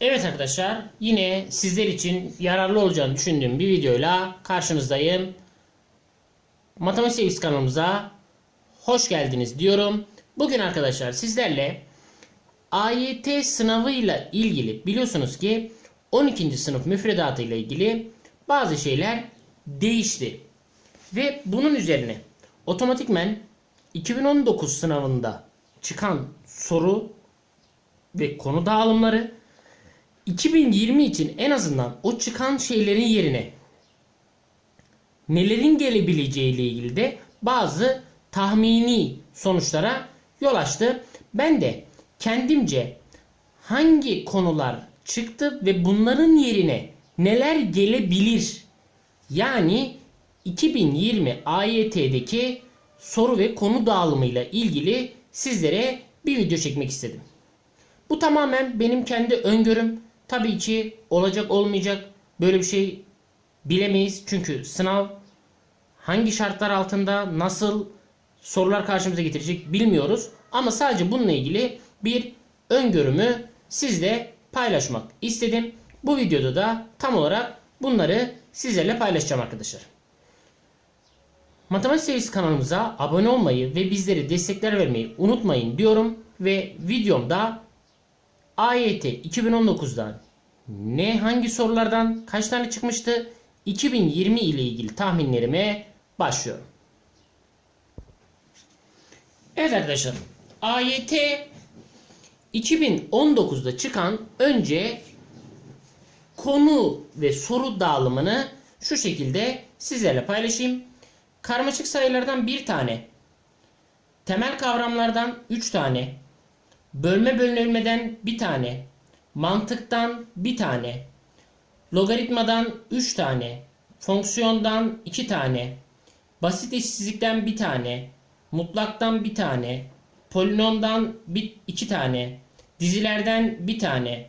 Evet arkadaşlar yine sizler için yararlı olacağını düşündüğüm bir videoyla karşınızdayım. Matematik kanalımıza hoş geldiniz diyorum. Bugün arkadaşlar sizlerle AYT sınavıyla ilgili biliyorsunuz ki 12. sınıf müfredatı ile ilgili bazı şeyler değişti. Ve bunun üzerine otomatikmen 2019 sınavında çıkan soru ve konu dağılımları 2020 için en azından o çıkan şeylerin yerine nelerin gelebileceği ile ilgili de bazı tahmini sonuçlara yol açtı. Ben de kendimce hangi konular çıktı ve bunların yerine neler gelebilir? Yani 2020 AYT'deki soru ve konu dağılımıyla ilgili sizlere bir video çekmek istedim. Bu tamamen benim kendi öngörüm. Tabii ki olacak olmayacak böyle bir şey bilemeyiz. Çünkü sınav hangi şartlar altında nasıl sorular karşımıza getirecek bilmiyoruz. Ama sadece bununla ilgili bir öngörümü sizle paylaşmak istedim. Bu videoda da tam olarak bunları sizlerle paylaşacağım arkadaşlar. Matematik Sevgisi kanalımıza abone olmayı ve bizlere destekler vermeyi unutmayın diyorum. Ve videomda AYT 2019'dan ne hangi sorulardan kaç tane çıkmıştı 2020 ile ilgili tahminlerime başlıyorum. Evet arkadaşlar AYT 2019'da çıkan önce konu ve soru dağılımını şu şekilde sizlerle paylaşayım. Karmaşık sayılardan bir tane, temel kavramlardan 3 tane, bölme bölünmeden bir tane, mantıktan bir tane, logaritmadan 3 tane, fonksiyondan 2 tane, basit eşitsizlikten bir tane, mutlaktan bir tane, polinomdan 2 tane, dizilerden bir tane,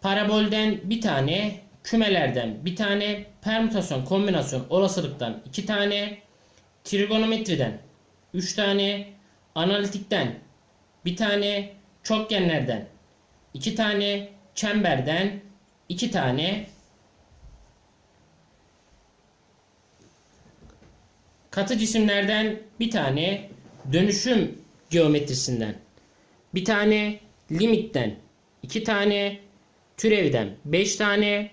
parabolden bir tane, kümelerden bir tane, permütasyon, kombinasyon, olasılıktan iki tane, trigonometriden üç tane, analitikten bir tane, çokgenlerden iki tane, çemberden iki tane, katı cisimlerden bir tane, dönüşüm geometrisinden bir tane, limitten iki tane, türevden 5 tane,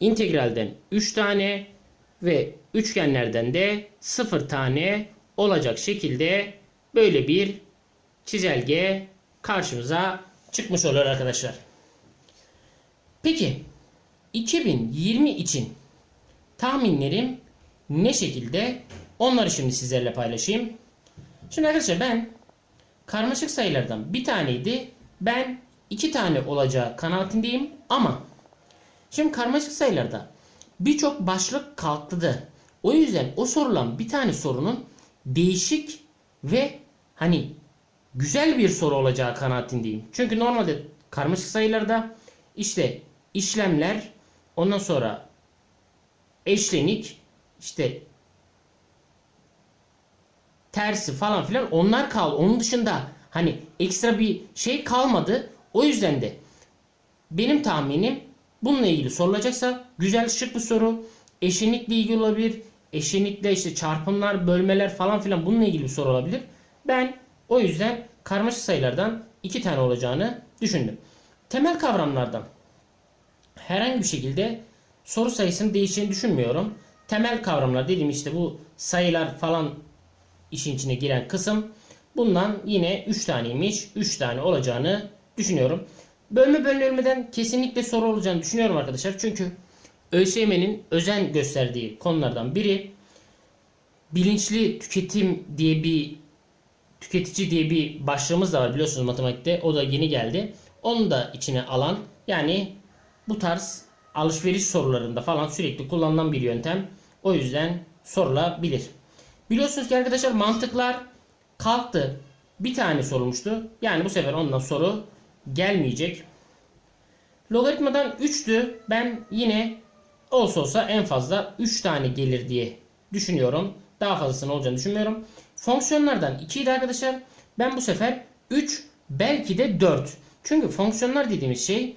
integralden 3 tane ve üçgenlerden de 0 tane olacak şekilde böyle bir çizelge karşımıza çıkmış oluyor arkadaşlar. Peki 2020 için tahminlerim ne şekilde? Onları şimdi sizlerle paylaşayım. Şimdi arkadaşlar ben karmaşık sayılardan bir taneydi. Ben iki tane olacağı kanaatindeyim ama şimdi karmaşık sayılarda birçok başlık kalktı. O yüzden o sorulan bir tane sorunun değişik ve hani güzel bir soru olacağı kanaatindeyim. Çünkü normalde karmaşık sayılarda işte işlemler ondan sonra eşlenik işte tersi falan filan onlar kal. Onun dışında hani ekstra bir şey kalmadı. O yüzden de benim tahminim bununla ilgili sorulacaksa güzel şık bir soru. Eşitlikle ilgili olabilir. Eşitlikle işte çarpımlar, bölmeler falan filan bununla ilgili bir soru olabilir. Ben o yüzden karmaşık sayılardan iki tane olacağını düşündüm. Temel kavramlardan herhangi bir şekilde soru sayısının değişeceğini düşünmüyorum. Temel kavramlar dediğim işte bu sayılar falan işin içine giren kısım. Bundan yine 3 taneymiş. 3 tane olacağını düşünüyorum. Bölme bölünmeden kesinlikle soru olacağını düşünüyorum arkadaşlar. Çünkü ÖSYM'nin özen gösterdiği konulardan biri bilinçli tüketim diye bir tüketici diye bir başlığımız da var biliyorsunuz matematikte. O da yeni geldi. Onu da içine alan yani bu tarz alışveriş sorularında falan sürekli kullanılan bir yöntem. O yüzden sorulabilir. Biliyorsunuz ki arkadaşlar mantıklar kalktı. Bir tane sorulmuştu. Yani bu sefer ondan soru gelmeyecek. Logaritmadan 3'tü. Ben yine olsa olsa en fazla 3 tane gelir diye düşünüyorum. Daha fazlasını olacağını düşünmüyorum. Fonksiyonlardan 2 idi arkadaşlar. Ben bu sefer 3 belki de 4. Çünkü fonksiyonlar dediğimiz şey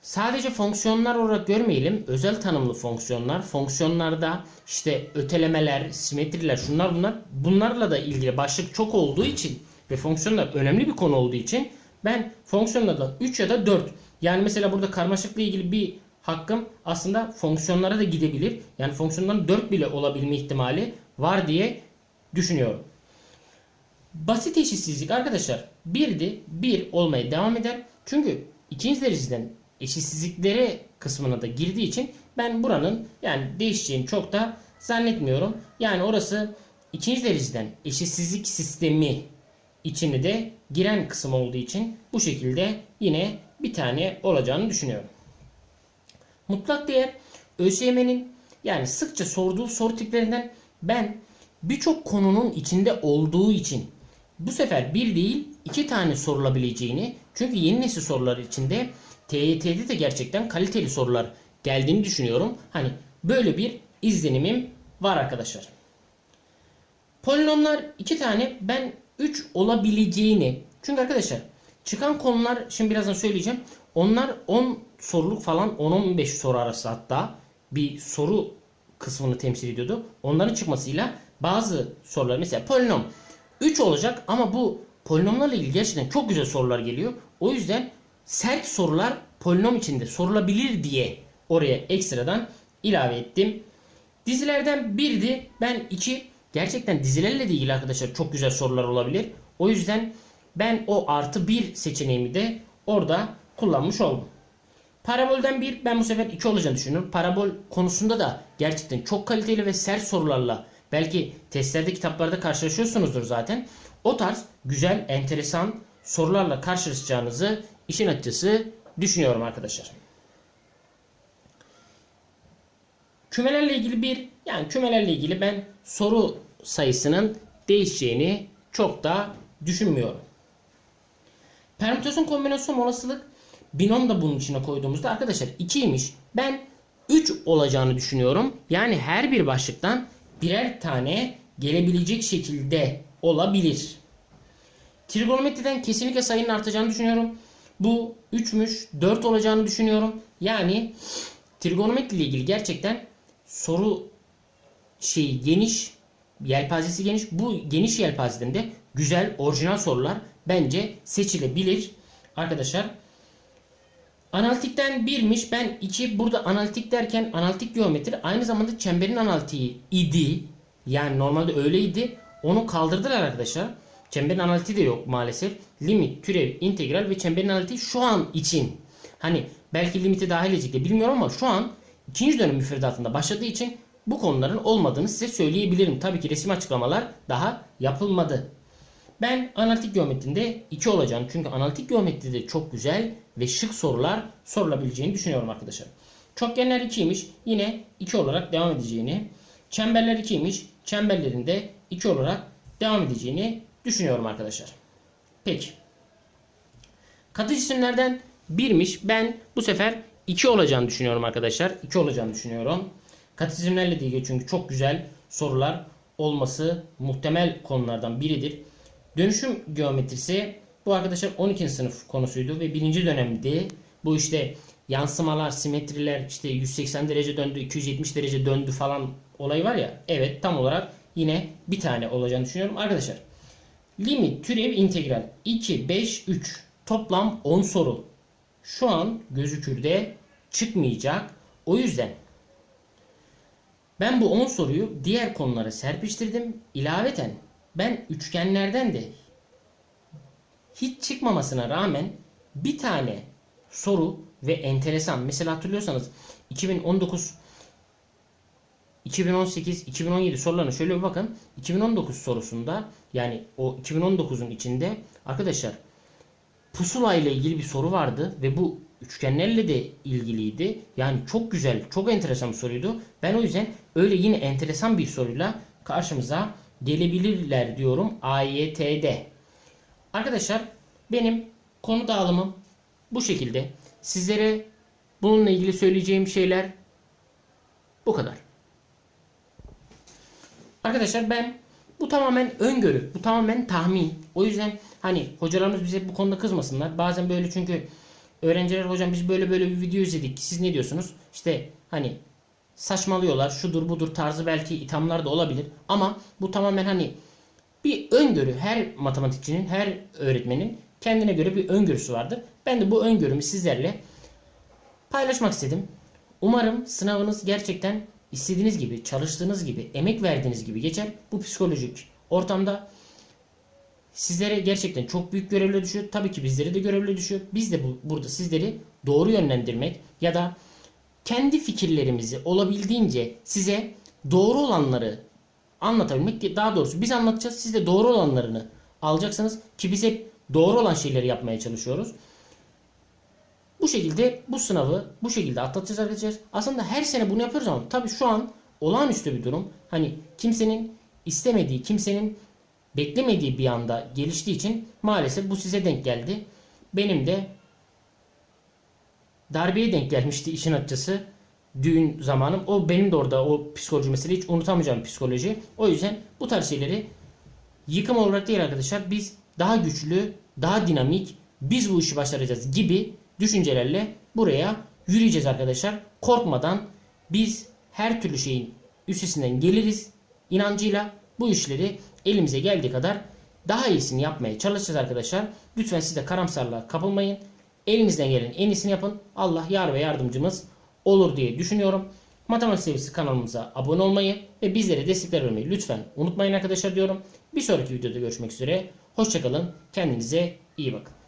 sadece fonksiyonlar olarak görmeyelim. Özel tanımlı fonksiyonlar. Fonksiyonlarda işte ötelemeler, simetriler, şunlar bunlar. Bunlarla da ilgili başlık çok olduğu için ve fonksiyonlar önemli bir konu olduğu için ben fonksiyonlardan 3 ya da 4 yani mesela burada karmaşıkla ilgili bir hakkım aslında fonksiyonlara da gidebilir. Yani fonksiyonların 4 bile olabilme ihtimali var diye düşünüyorum. Basit eşitsizlik arkadaşlar 1'di 1 olmaya devam eder. Çünkü ikinci dereceden eşitsizliklere kısmına da girdiği için ben buranın yani değişeceğini çok da zannetmiyorum. Yani orası ikinci dereceden eşitsizlik sistemi içine de giren kısım olduğu için bu şekilde yine bir tane olacağını düşünüyorum. Mutlak değer ÖSYM'nin yani sıkça sorduğu soru tiplerinden ben birçok konunun içinde olduğu için bu sefer bir değil iki tane sorulabileceğini çünkü yeni nesil sorular içinde TYT'de de gerçekten kaliteli sorular geldiğini düşünüyorum. Hani böyle bir izlenimim var arkadaşlar. Polinomlar iki tane ben 3 olabileceğini çünkü arkadaşlar çıkan konular şimdi birazdan söyleyeceğim. Onlar 10 soruluk falan 10-15 soru arası hatta bir soru kısmını temsil ediyordu. Onların çıkmasıyla bazı sorular mesela polinom 3 olacak ama bu polinomlarla ilgili gerçekten çok güzel sorular geliyor. O yüzden sert sorular polinom içinde sorulabilir diye oraya ekstradan ilave ettim. Dizilerden birdi. Ben iki gerçekten dizilerle de ilgili arkadaşlar çok güzel sorular olabilir. O yüzden ben o artı bir seçeneğimi de orada kullanmış oldum. Parabolden bir ben bu sefer iki olacağını düşünüyorum. Parabol konusunda da gerçekten çok kaliteli ve sert sorularla belki testlerde kitaplarda karşılaşıyorsunuzdur zaten. O tarz güzel, enteresan sorularla karşılaşacağınızı işin açıkçası düşünüyorum arkadaşlar. Kümelerle ilgili bir yani kümelerle ilgili ben soru sayısının değişeceğini çok da düşünmüyorum. Permütasyon kombinasyon olasılık binom da bunun içine koyduğumuzda arkadaşlar 2'ymiş. Ben 3 olacağını düşünüyorum. Yani her bir başlıktan birer tane gelebilecek şekilde olabilir. Trigonometriden kesinlikle sayının artacağını düşünüyorum. Bu 3'müş 4 olacağını düşünüyorum. Yani trigonometri ile ilgili gerçekten soru şey geniş yelpazesi geniş. Bu geniş yelpazeden de güzel orijinal sorular bence seçilebilir. Arkadaşlar Analitikten birmiş. Ben iki burada analitik derken analitik geometri aynı zamanda çemberin analitiği idi. Yani normalde öyleydi. Onu kaldırdılar arkadaşlar. Çemberin analitiği de yok maalesef. Limit, türev, integral ve çemberin analitiği şu an için. Hani belki limiti dahil edecek de bilmiyorum ama şu an ikinci dönem müfredatında başladığı için bu konuların olmadığını size söyleyebilirim. Tabii ki resim açıklamalar daha yapılmadı. Ben analitik geometrinde 2 olacağını çünkü analitik geometride çok güzel ve şık sorular sorulabileceğini düşünüyorum arkadaşlar. Çokgenler 2'ymiş. Yine 2 olarak devam edeceğini. Çemberler 2'ymiş. Çemberlerin de 2 olarak devam edeceğini düşünüyorum arkadaşlar. Peki. Katı cisimlerden 1'miş. Ben bu sefer 2 olacağını düşünüyorum arkadaşlar. 2 olacağını düşünüyorum. Katı cisimlerle ilgili çünkü çok güzel sorular olması muhtemel konulardan biridir. Dönüşüm geometrisi bu arkadaşlar 12. sınıf konusuydu ve birinci dönemdi. Bu işte yansımalar, simetriler işte 180 derece döndü, 270 derece döndü falan olay var ya. Evet tam olarak yine bir tane olacağını düşünüyorum. Arkadaşlar limit, türev, integral 2, 5, 3 toplam 10 soru. Şu an gözükürde çıkmayacak. O yüzden ben bu 10 soruyu diğer konulara serpiştirdim. İlaveten ben üçgenlerden de hiç çıkmamasına rağmen bir tane soru ve enteresan. Mesela hatırlıyorsanız 2019 2018 2017 sorularına şöyle bir bakın. 2019 sorusunda yani o 2019'un içinde arkadaşlar pusula ile ilgili bir soru vardı ve bu üçgenlerle de ilgiliydi. Yani çok güzel, çok enteresan bir soruydu. Ben o yüzden öyle yine enteresan bir soruyla karşımıza gelebilirler diyorum AYT'de. Arkadaşlar benim konu dağılımım bu şekilde. Sizlere bununla ilgili söyleyeceğim şeyler bu kadar. Arkadaşlar ben Bu tamamen öngörü. Bu tamamen tahmin. O yüzden hani hocalarımız bize bu konuda kızmasınlar. Bazen böyle çünkü öğrenciler hocam biz böyle böyle bir video izledik. Siz ne diyorsunuz? İşte hani saçmalıyorlar. Şudur budur tarzı belki ithamlar da olabilir. Ama bu tamamen hani bir öngörü. Her matematikçinin, her öğretmenin kendine göre bir öngörüsü vardır. Ben de bu öngörümü sizlerle paylaşmak istedim. Umarım sınavınız gerçekten istediğiniz gibi, çalıştığınız gibi, emek verdiğiniz gibi geçer. Bu psikolojik ortamda sizlere gerçekten çok büyük görevle düşüyor. Tabii ki bizlere de görevle düşüyor. Biz de bu, burada sizleri doğru yönlendirmek ya da kendi fikirlerimizi olabildiğince size doğru olanları anlatabilmek daha doğrusu biz anlatacağız. Siz de doğru olanlarını alacaksınız ki biz hep doğru olan şeyleri yapmaya çalışıyoruz. Bu şekilde bu sınavı bu şekilde atlatacağız arkadaşlar. Aslında her sene bunu yapıyoruz ama tabii şu an olağanüstü bir durum. Hani kimsenin istemediği, kimsenin beklemediği bir anda geliştiği için maalesef bu size denk geldi. Benim de darbeye denk gelmişti işin açıkçası. Düğün zamanım. O benim de orada o psikoloji mesele hiç unutamayacağım psikoloji. O yüzden bu tarz şeyleri yıkım olarak değil arkadaşlar. Biz daha güçlü, daha dinamik, biz bu işi başaracağız gibi düşüncelerle buraya yürüyeceğiz arkadaşlar. Korkmadan biz her türlü şeyin üstesinden geliriz inancıyla bu işleri elimize geldiği kadar daha iyisini yapmaya çalışacağız arkadaşlar. Lütfen siz de karamsarlığa kapılmayın. Elinizden gelen en iyisini yapın. Allah yar ve yardımcımız olur diye düşünüyorum. Matematik Sevgisi kanalımıza abone olmayı ve bizlere destekler vermeyi lütfen unutmayın arkadaşlar diyorum. Bir sonraki videoda görüşmek üzere. Hoşçakalın. Kendinize iyi bakın.